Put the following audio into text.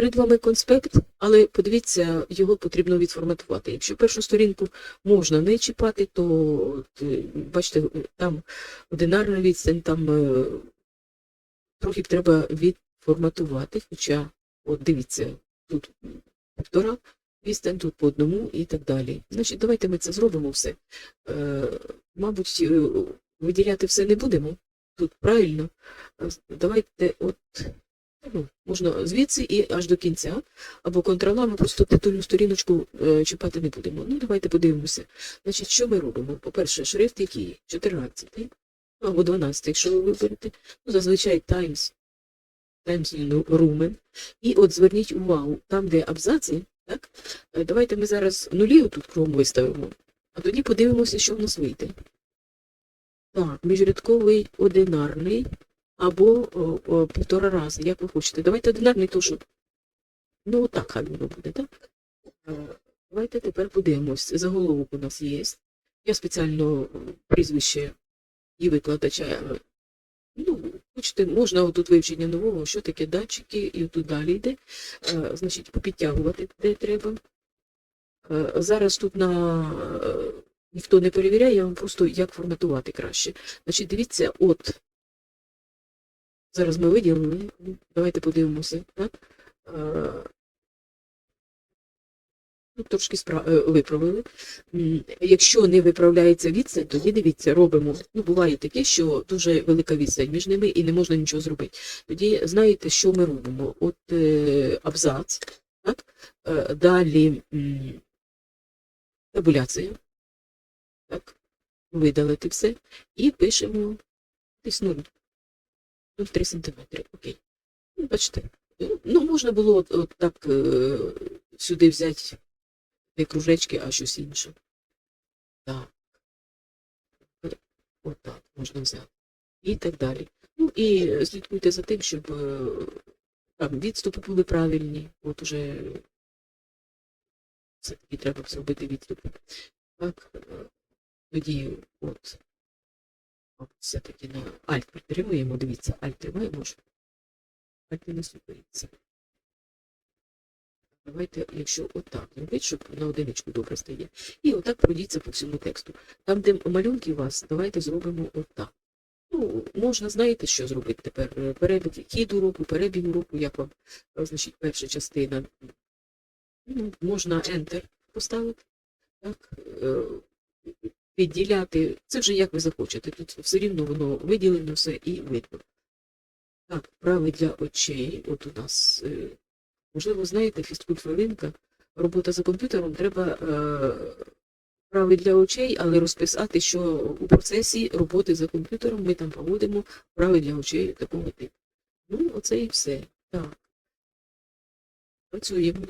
перед вами конспект, але подивіться, його потрібно відформатувати. Якщо першу сторінку можна не чіпати, то е, бачите, там одинарна відстань, там е, трохи треба відформатувати, хоча, от дивіться, тут півтора відстань, тут по одному і так далі. Значить, давайте ми це зробимо все. Е, мабуть, виділяти все не будемо. Тут правильно. Давайте от можна звідси і аж до кінця, або контролами, просто титульну сторіночку е, чіпати не будемо. Ну, давайте подивимося. Значить, що ми робимо? По-перше, шрифт який? 14 ну, або 12, якщо ви виберете. Ну, зазвичай Times, Times Roman. І от зверніть увагу, там, де абзаці, так? е, Давайте ми зараз нулі отут кром виставимо, а тоді подивимося, що в нас вийде. Так, міжрядковий одинарний або о, півтора рази, як ви хочете. Давайте одинарний, то що. Ну, отак хай воно буде, так? Е, Давайте тепер подивимось. Заголовок у нас є. Я спеціально прізвище і викладача. е, Ну, хочете, можна тут вивчення нового, що таке датчики, і тут далі йде. Е, Значить, попідтягувати, де треба. Зараз тут на ніхто не перевіряє, я вам просто як форматувати краще. Значить, дивіться, от. Зараз ми виділили. Ну, Давайте подивимося, так? Е, Ну, трошки спра... е, виправили. Якщо не виправляється відстань, тоді дивіться, робимо. Ну, буває таке, що дуже велика відстань між ними і не можна нічого зробити. Тоді знаєте, що ми робимо? От е, абзац, так? Далі табуляція. Так, видалити все. І пишемо десь 0, 0,3 см. Окей. Ну, бачите, ну, можна було от, от так е, сюди взяти не кружечки, а щось інше. Так. Е, Отак можна взяти. І так далі. Ну і слідкуйте за тим, щоб е, там відступи були правильні. От уже все-таки треба зробити відступи. Так, е, тоді от все-таки на Альт притримуємо, дивіться, Альт тримаємо, що Альт не слухається. Давайте, якщо отак зробити, щоб на одиничку добре стає. І отак пройдіться по всьому тексту. Там, де малюнки у вас, давайте зробимо отак. Ну, можна, знаєте, що зробити тепер? Е, Перебіг хід уроку, перебіг уроку, як вам, е, значить, перша частина. Ну, можна Enter поставити. Так, е, відділяти. Це вже як ви захочете. Тут все рівно воно виділено все і видно. Так, вправи для очей. От у нас е, Можливо, знаєте, фізкульт хвилинка, робота за комп'ютером, треба е, вправи для очей, але розписати, що у процесі роботи за комп'ютером ми там проводимо вправи для очей такого типу. Ну, оце і все. Так. Працюємо.